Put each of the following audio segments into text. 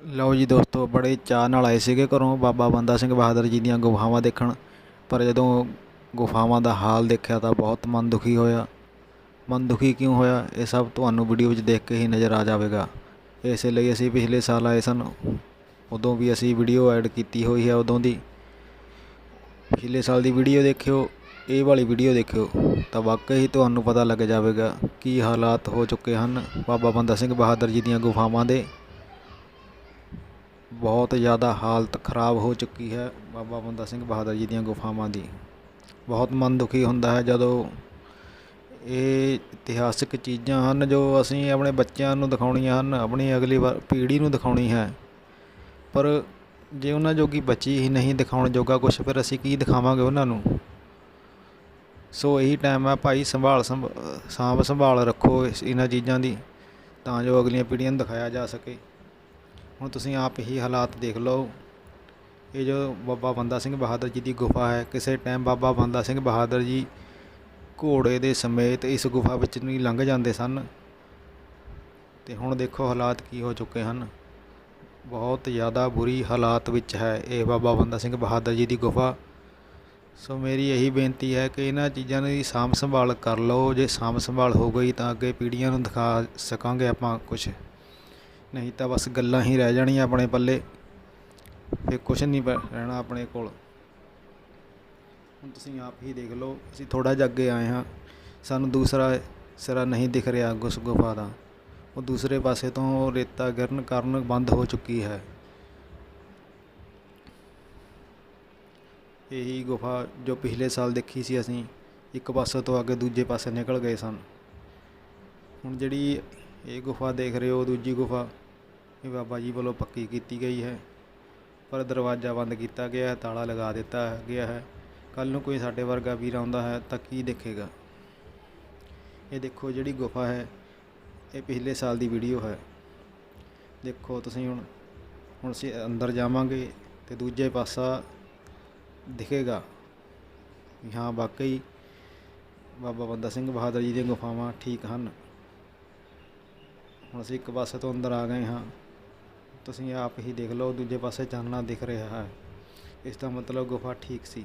ਲਓ ਜੀ ਦੋਸਤੋ, ਬੜੇ ਚਾਅ ਨਾਲ ਆਏ ਸੀਗੇ ਘਰੋਂ ਬਾਬਾ ਬੰਦਾ ਸਿੰਘ ਬਹਾਦਰ ਜੀ ਦੀਆਂ ਗੁਫਾਵਾਂ ਦੇਖਣ। ਪਰ ਜਦੋਂ ਗੁਫਾਵਾਂ ਦਾ ਹਾਲ ਦੇਖਿਆ ਤਾਂ ਬਹੁਤ ਮਨ ਦੁਖੀ ਹੋਇਆ। ਮਨ ਦੁਖੀ ਕਿਉਂ ਹੋਇਆ? ਇਹ ਸਭ ਤੁਹਾਨੂੰ ਵੀਡੀਓ ਵਿੱਚ ਦੇਖ ਕੇ ਹੀ ਨਜ਼ਰ ਆ ਜਾਵੇਗਾ। ਇਸੇ ਲਈ ਅਸੀਂ ਪਿਛਲੇ ਸਾਲ ਆਏ ਸਨ। ਉਦੋਂ ਵੀ ਅਸੀਂ ਵੀਡੀਓ ਐਡ ਕੀਤੀ ਹੋਈ ਹੈ ਉਦੋਂ ਦੀ। ਪਿਛਲੇ ਸਾਲ ਦੀ ਵੀਡੀਓ ਦੇਖਿਓ, ਇਹ ਵਾਲੀ ਵੀਡੀਓ ਦੇਖਿਓ, ਤਾਂ ਵਾਕਈ ਤੁਹਾਨੂੰ ਪਤਾ ਲੱਗ ਜਾਵੇਗਾ ਕੀ ਹਾਲਾਤ ਹੋ ਚੁੱਕੇ ਹਨ ਬਾਬਾ ਬੰਦਾ ਸਿੰਘ ਬਹਾਦਰ ਜੀ ਦੀਆਂ ਗੁਫਾਵਾਂ ਦੇ। ਬਹੁਤ ਜ਼ਿਆਦਾ ਹਾਲਤ ਖਰਾਬ ਹੋ ਚੁੱਕੀ ਹੈ ਬਾਬਾ ਬੰਦਾ ਸਿੰਘ ਬਹਾਦਰ ਜੀ ਦੀਆਂ ਗੁਫਾਵਾਂ ਦੀ। ਬਹੁਤ ਮਨ ਦੁਖੀ ਹੁੰਦਾ ਹੈ ਜਦੋਂ ਇਹ ਇਤਿਹਾਸਿਕ ਚੀਜ਼ਾਂ ਹਨ ਜੋ ਅਸੀਂ ਆਪਣੇ ਬੱਚਿਆਂ ਨੂੰ ਦਿਖਾਉਣੀਆਂ ਹਨ, ਆਪਣੀ ਅਗਲੀ ਵਾਰ ਪੀੜ੍ਹੀ ਨੂੰ ਦਿਖਾਉਣੀ ਹੈ। ਪਰ ਜੇ ਉਹਨਾਂ ਜੋਗੀ ਬੱਚੀ ਹੀ ਨਹੀਂ ਦਿਖਾਉਣ ਜੋਗਾ ਕੁਝ ਫਿਰ ਅਸੀਂ ਕੀ ਦਿਖਾਵਾਂਗੇ ਉਹਨਾਂ ਨੂੰ? ਸੋ ਇਹੀ ਟਾਈਮ ਹੈ ਭਾਈ, ਸੰਭਾਲ ਸੰਭ, ਸਾਂਭ ਸੰਭਾਲ ਰੱਖੋ ਇਸ, ਇਹਨਾਂ ਚੀਜ਼ਾਂ ਦੀ ਤਾਂ ਜੋ ਅਗਲੀਆਂ ਪੀੜ੍ਹੀਆਂ ਨੂੰ ਦਿਖਾਇਆ ਜਾ ਸਕੇ। ਹੁਣ ਤੁਸੀਂ ਆਪ ਹੀ ਹਾਲਾਤ ਦੇਖ ਲਓ। ਇਹ ਜੋ ਬਾਬਾ ਬੰਦਾ ਸਿੰਘ ਬਹਾਦਰ ਜੀ ਦੀ ਗੁਫਾ ਹੈ, ਕਿਸੇ ਟਾਈਮ ਬਾਬਾ ਬੰਦਾ ਸਿੰਘ ਬਹਾਦਰ ਜੀ ਘੋੜੇ ਦੇ ਸਮੇਤ ਇਸ ਗੁਫਾ ਵਿੱਚ ਨਹੀਂ ਲੰਘ ਜਾਂਦੇ ਸਨ। ਤੇ ਹੁਣ ਦੇਖੋ ਹਾਲਾਤ ਕੀ ਹੋ ਚੁੱਕੇ ਹਨ। ਬਹੁਤ ਜ਼ਿਆਦਾ ਬੁਰੀ ਹਾਲਾਤ ਵਿੱਚ ਹੈ ਇਹ ਬਾਬਾ ਬੰਦਾ ਸਿੰਘ ਬਹਾਦਰ ਜੀ ਦੀ ਗੁਫਾ। ਸੋ ਮੇਰੀ ਇਹੀ ਬੇਨਤੀ ਹੈ ਕਿ ਇਹਨਾਂ ਚੀਜ਼ਾਂ ਦੀ ਸਾਂਭ ਸੰਭਾਲ ਕਰ ਲਓ। ਜੇ ਸਾਂਭ ਸੰਭਾਲ ਹੋ ਗਈ ਤਾਂ ਅੱਗੇ ਪੀੜ੍ਹੀਆਂ ਨੂੰ ਦਿਖਾ ਸਕਾਂਗੇ ਆਪਾਂ ਕੁਝ ਨਹੀਂ ਤਾਂ ਬਸ ਗੱਲਾਂ ਹੀ ਰਹਿ ਜਾਣੀਆਂ ਆਪਣੇ ਪੱਲੇ। ਫਿਰ ਕੁਝ ਨਹੀਂ ਪ- ਰਹਿਣਾ ਆਪਣੇ ਕੋਲ। ਹੁਣ ਤੁਸੀਂ ਆਪ ਹੀ ਦੇਖ ਲਓ, ਅਸੀਂ ਥੋੜਾ ਜਿਹਾ ਅੱਗੇ ਆਏ ਹਾਂ। ਸਾਨੂੰ ਦੂਸਰਾ ਸਿਰਾ ਨਹੀਂ ਦਿਖ ਰਿਹਾ ਉਸ ਗੁਫਾ ਦਾ। ਉਹ ਦੂਸਰੇ ਪਾਸੇ ਤੋਂ ਰੇਤਾ ਗਿਰਨ ਕਾਰਨ ਬੰਦ ਹੋ ਚੁੱਕੀ ਹੈ। ਇਹੀ ਗੁਫਾ ਜੋ ਪਿਛਲੇ ਸਾਲ ਦੇਖੀ ਸੀ ਅਸੀਂ, ਇੱਕ ਪਾਸੇ ਤੋਂ ਅੱਗੇ ਦੂਜੇ ਪਾਸੇ ਨਿਕਲ ਗਏ ਸਨ। ਹੁਣ ਜਿਹੜੀ ਇਹ ਗੁਫਾ ਦੇਖ ਰਹੇ ਹੋ, ਦੂਜੀ ਗੁਫਾ। ਇਹ ਬਾਬਾ ਜੀ ਵੱਲੋਂ ਪੱਕੀ ਕੀਤੀ ਗਈ ਹੈ। ਪਰ ਦਰਵਾਜ਼ਾ ਬੰਦ ਕੀਤਾ ਗਿਆ ਹੈ, ਤਾਲਾ ਲਗਾ ਦਿੱਤਾ ਗਿਆ ਹੈ। ਕੱਲ ਨੂੰ ਕੋਈ ਸਾਡੇ ਵਰਗਾ ਵੀਰ ਆਉਂਦਾ ਹੈ ਤਾਂ ਕੀ ਦੇਖੇਗਾ? ਇਹ ਦੇਖੋ ਜਿਹੜੀ ਗੁਫਾ ਹੈ, ਇਹ ਪਿਛਲੇ ਸਾਲ ਦੀ ਵੀਡੀਓ ਹੈ। ਦੇਖੋ ਤੁਸੀਂ ਹੁਣ ਹੁਣ ਅਸੀਂ ਅੰਦਰ ਜਾਵਾਂਗੇ ਤੇ ਦੂਜੇ ਪਾਸਾ ਦਿਖੇਗਾ ਹਾਂ, ਵਾਕਈ ਬਾਬਾ ਬੰਦਾ ਸਿੰਘ ਬਹਾਦਰ ਜੀ ਦੀਆਂ ਗੁਫਾਵਾਂ ਠੀਕ ਹਨ। ਹੁਣ ਅਸੀਂ ਇੱਕ ਪਾਸੇ ਤੋਂ ਅੰਦਰ ਆ ਗਏ ਹਾਂ। ਤੁਸੀਂ ਆਪ ਹੀ ਦੇਖ ਲਓ, ਦੂਜੇ ਪਾਸੇ ਚਾਨਣਾ ਦਿਖ ਰਿਹਾ ਹੈ। ਇਸ ਦਾ ਮਤਲਬ ਗੁਫਾ ਠੀਕ ਸੀ।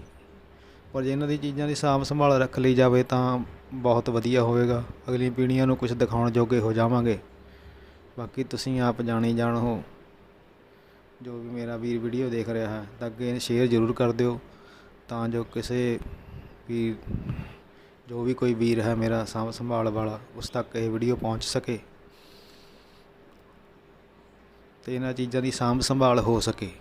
ਪਰ ਜੇ ਇਹਨਾਂ ਦੀ ਚੀਜ਼ਾਂ ਦੀ ਸਾਂਭ ਸੰਭਾਲ ਰੱਖ ਲਈ ਜਾਵੇ ਤਾਂ ਬਹੁਤ ਵਧੀਆ ਹੋਵੇਗਾ। ਅਗਲੀ ਪੀੜ੍ਹੀਆਂ ਨੂੰ ਕੁਝ ਦਿਖਾਉਣ ਜੋਗੇ ਹੋ ਜਾਵਾਂਗੇ। ਬਾਕੀ ਤੁਸੀਂ ਆਪ ਜਾਣੀ ਜਾਣ ਹੋ। ਜੋ ਵੀ ਮੇਰਾ ਵੀਰ ਵੀਡੀਓ ਦੇਖ ਰਿਹਾ ਹੈ, ਤਾਂ ਅੱਗੇ ਸ਼ੇਅਰ ਜ਼ਰੂਰ ਕਰ ਦਿਓ। ਤਾਂ ਜੋ ਕਿਸੇ ਵੀ ਜੋ ਵੀ ਕੋਈ ਵੀਰ ਹੈ ਮੇਰਾ ਸਾਂਭ ਸੰਭਾਲ ਵਾਲਾ, ਉਸ ਤੱਕ ਇਹ ਵੀਡੀਓ ਪਹੁੰਚ ਸਕੇ। ਤੇ ਇਹਨਾਂ ਚੀਜ਼ਾਂ ਦੀ ਸਾਂਭ ਸੰਭਾਲ ਹੋ ਸਕੇ।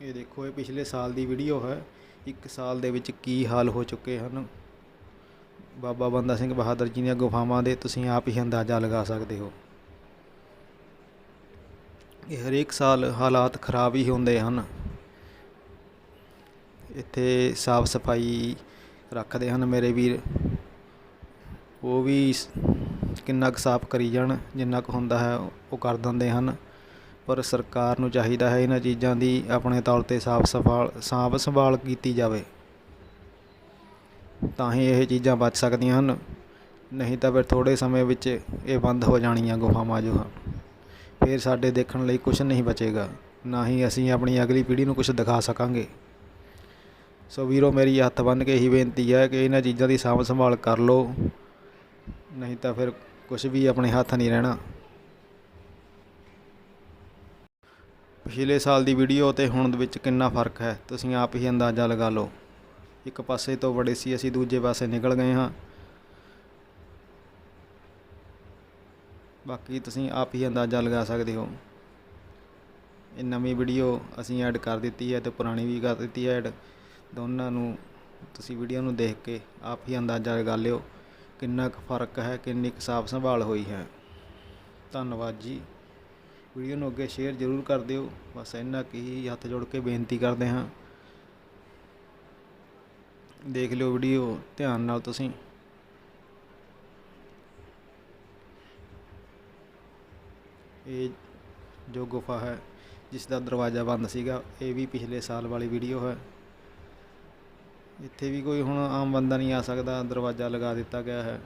ਇਹ ਦੇਖੋ, ਇਹ ਪਿਛਲੇ ਸਾਲ ਦੀ ਵੀਡੀਓ ਹੈ। ਇੱਕ ਸਾਲ ਦੇ ਵਿੱਚ ਕੀ ਹਾਲ ਹੋ ਚੁੱਕੇ ਹਨ? ਬਾਬਾ ਬੰਦਾ ਸਿੰਘ ਬਹਾਦਰ ਜੀ ਦੀਆਂ ਗੁਫਾਵਾਂ ਦੇ ਤੁਸੀਂ ਆਪ ਹੀ ਅੰਦਾਜ਼ਾ ਲਗਾ ਸਕਦੇ ਹੋ। ਇਹ ਹਰੇਕ ਸਾਲ ਹਾਲਾਤ ਖਰਾਬ ਹੀ ਹੁੰਦੇ ਹਨ। ਇੱਥੇ ਸਾਫ਼ ਸਫ਼ਾਈ ਰੱਖਦੇ ਹਨ ਮੇਰੇ ਵੀਰ। ਉਹ ਵੀ ਕਿੰਨਾ ਕੁ ਸਾਫ਼ ਕਰੀ ਜਾਣ, ਜਿੰਨਾ ਕੁ ਹੁੰਦਾ ਹੈ, ਉਹ ਕਰ ਦਿੰਦੇ ਹਨ। ਪਰ ਸਰਕਾਰ ਨੂੰ ਚਾਹੀਦਾ ਹੈ ਇਹਨਾਂ ਚੀਜ਼ਾਂ ਦੀ ਆਪਣੇ ਤੌਰ ਤੇ ਸਾਫ਼ ਸਫਾਲ ਸਾਂਭ ਸੰਭਾਲ ਕੀਤੀ ਜਾਵੇ। ਤਾਂ ਹੀ ਇਹ ਚੀਜ਼ਾਂ ਬਚ ਸਕਦੀਆਂ ਹਨ। ਨਹੀਂ ਤਾਂ ਫਿਰ ਥੋੜੇ ਸਮੇਂ ਵਿੱਚ ਇਹ ਬੰਦ ਹੋ ਜਾਣੀਆਂ ਗੁਫਾਵਾਂ ਜੋ ਹਨ। ਫਿਰ ਸਾਡੇ ਦੇਖਣ ਲਈ ਕੁਝ ਨਹੀਂ ਬਚੇਗਾ। ਨਾ ਹੀ ਅਸੀਂ ਆਪਣੀ ਅਗਲੀ ਪੀੜ੍ਹੀ ਨੂੰ ਕੁਝ ਦਿਖਾ ਸਕਾਂਗੇ। ਸੋ ਵੀਰੋ, ਮੇਰੀ ਹੱਥ ਬੰਨ੍ਹ ਕੇ ਇਹੀ ਬੇਨਤੀ ਹੈ ਕਿ ਇਹਨਾਂ ਚੀਜ਼ਾਂ ਦੀ ਸਾਂਭ ਸੰਭਾਲ ਕਰ ਲਓ। ਨਹੀਂ ਤਾਂ ਫਿਰ ਕੁਝ ਵੀ ਆਪਣੇ ਹੱਥ ਨਹੀਂ ਰਹਿਣਾ। ਪਿਛਲੇ ਸਾਲ ਦੀ ਵੀਡੀਓ ਤੇ ਹੁਣ ਦੇ ਵਿੱਚ ਕਿੰਨਾ ਫ਼ਰਕ ਹੈ, ਤੁਸੀਂ ਆਪ ਹੀ ਅੰਦਾਜ਼ਾ ਲਗਾ ਲਓ। ਇੱਕ ਪਾਸੇ ਤੋਂ ਬੜੇ ਸੀ ਅਸੀਂ, ਦੂਜੇ ਪਾਸੇ ਨਿਕਲ ਗਏ ਹਾਂ। ਬਾਕੀ ਤੁਸੀਂ ਆਪ ਹੀ ਅੰਦਾਜ਼ਾ ਲਗਾ ਸਕਦੇ ਹੋ। ਇਹ ਨਵੀਂ ਵੀਡੀਓ ਅਸੀਂ ਐਡ ਕਰ ਦਿੱਤੀ ਹੈ ਤੇ ਪੁਰਾਣੀ ਵੀ ਕਰ ਦਿੱਤੀ ਹੈ ਐਡ। ਦੋਨਾਂ ਨੂੰ ਤੁਸੀਂ ਵੀਡੀਓ ਨੂੰ ਦੇਖ ਕੇ ਆਪ ਹੀ ਅੰਦਾਜ਼ਾ ਲਗਾ ਲਿਓ ਕਿੰਨਾ ਕੁ ਫ਼ਰਕ ਹੈ, ਕਿੰਨੀ ਕੁ ਸਾਫ਼ ਸੰਭਾਲ ਹੋਈ ਹੈ। ਧੰਨਵਾਦ ਜੀ। ਵੀਡੀਓ ਨੂੰ ਅੱਗੇ ਸ਼ੇਅਰ ਜ਼ਰੂਰ ਕਰ ਦਿਓ। ਬਸ ਇੰਨਾ ਕੁ ਹੀ ਹੱਥ ਜੋੜ ਕੇ ਬੇਨਤੀ ਕਰਦੇ ਹਾਂ। ਦੇਖ ਲਿਓ ਵੀਡੀਓ ਧਿਆਨ ਨਾਲ ਤੁਸੀਂ। ਇਹ ਜੋ ਗੁਫਾ ਹੈ, ਜਿਸ ਦਾ ਦਰਵਾਜ਼ਾ ਬੰਦ ਸੀਗਾ, ਇਹ ਵੀ ਪਿਛਲੇ ਸਾਲ ਵਾਲੀ ਵੀਡੀਓ ਹੈ। ਇੱਥੇ ਵੀ ਕੋਈ ਹੁਣ ਆਮ ਬੰਦਾ ਨਹੀਂ ਆ ਸਕਦਾ, ਦਰਵਾਜ਼ਾ ਲਗਾ ਦਿੱਤਾ ਗਿਆ ਹੈ।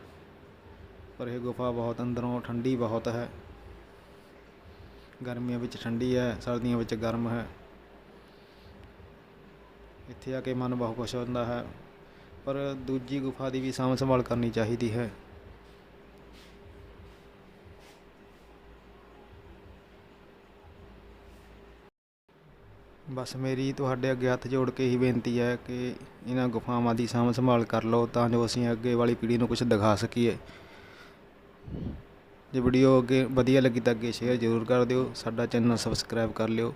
ਪਰ ਇਹ ਗੁਫਾ ਬਹੁਤ ਅੰਦਰੋਂ ਠੰਡੀ ਬਹੁਤ ਹੈ। ਗਰਮੀਆਂ ਵਿੱਚ ਠੰਡੀ ਹੈ, ਸਰਦੀਆਂ ਵਿੱਚ ਗਰਮ ਹੈ। ਇੱਥੇ ਆ ਕੇ ਮਨ ਬਹੁਤ ਖੁਸ਼ ਹੁੰਦਾ ਹੈ। ਪਰ ਦੂਜੀ ਗੁਫਾ ਦੀ ਵੀ ਸਾਂਭ ਸੰਭਾਲ ਕਰਨੀ ਚਾਹੀਦੀ ਹੈ। ਬਸ ਮੇਰੀ ਤੁਹਾਡੇ ਅੱਗੇ ਹੱਥ ਜੋੜ ਕੇ ਹੀ ਬੇਨਤੀ ਹੈ ਕਿ ਇਹਨਾਂ ਗੁਫਾਵਾਂ ਦੀ ਸਾਂਭ ਸੰਭਾਲ ਕਰ ਲਓ ਤਾਂ ਜੋ ਅਸੀਂ ਅੱਗੇ ਵਾਲੀ ਪੀੜ੍ਹੀ ਨੂੰ ਕੁਝ ਦਿਖਾ ਸਕੀਏ। ਜੇ ਵੀਡੀਓ ਅੱਗੇ ਵਧੀਆ ਲੱਗੀ ਤਾਂ ਅੱਗੇ ਸ਼ੇਅਰ ਜ਼ਰੂਰ ਕਰ ਦਿਓ, ਸਾਡਾ ਚੈਨਲ ਸਬਸਕ੍ਰਾਈਬ ਕਰ ਲਿਓ।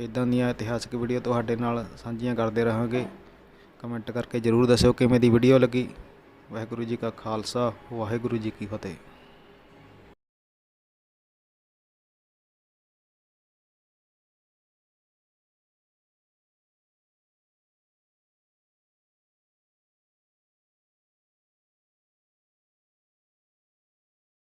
ਇਦਾਂ ਦੀਆਂ ਇਤਿਹਾਸਕ ਵੀਡੀਓ ਤੁਹਾਡੇ ਨਾਲ ਸਾਂਝੀਆਂ ਕਰਦੇ ਰਹਾਂਗੇ। ਕਮੈਂਟ ਕਰਕੇ ਜ਼ਰੂਰ ਦੱਸਿਓ ਕਿਵੇਂ ਦੀ ਵੀਡੀਓ ਲੱਗੀ। ਵਾਹਿਗੁਰੂ ਜੀ ਕਾ ਖਾਲਸਾ, ਵਾਹਿਗੁਰੂ ਜੀ ਕੀ ਫਤਿਹ।